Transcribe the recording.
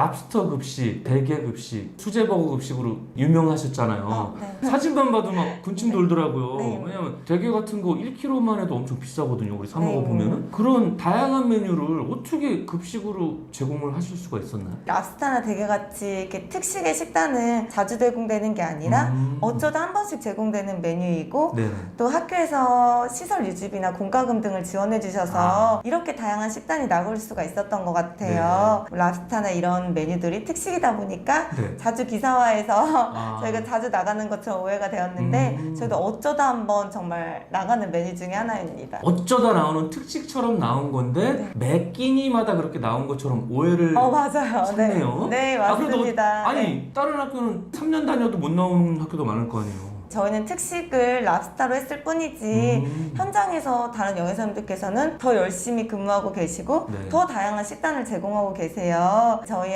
랍스터 급식, 대게 급식, 수제버거 급식으로 유명하셨잖아요. 어, 네. 사진만 봐도 막 군침 돌더라고요. 네. 왜냐면 대게 같은 거 1kg만 해도 엄청 비싸거든요. 우리 사 네. 먹어 보면은. 그런 다양한 메뉴를 어떻게 급식으로 제공을 하실 수가 있었나요? 랍스타나 대게 같이 이렇게 특식의 식단은 자주 제공되는 게 아니라 음. 어쩌다 한 번씩 제공되는 메뉴이고 네. 또 학교에서 시설 유지비나 공과금 등을 지원해 주셔서 아. 이렇게 다양한 식단이 나올 수가 있었던 것 같아요. 랍스타나 이런 메뉴들이 특식이다 보니까 네. 자주 기사화해서 아. 저희가 자주 나가는 것처럼 오해가 되었는데 음. 저희도 어쩌다 한번 정말 나가는 메뉴 중에 하나입니다. 어쩌다 나오는 특식처럼 나온 건데 매 끼니마다 그렇게 나온 것처럼 오해를 어 맞아요. 샀네요. 네, 네 아, 그래도 맞습니다. 아니 네. 다른 학교는 3년 다녀도 못 나오는 학교도 많을 거 아니에요. 저희는 특식을 랍스타로 했을 뿐이지 음. 현장에서 다른 영예사님들께서는 더 열심히 근무하고 계시고 네. 더 다양한 식단을 제공하고 계세요. 저희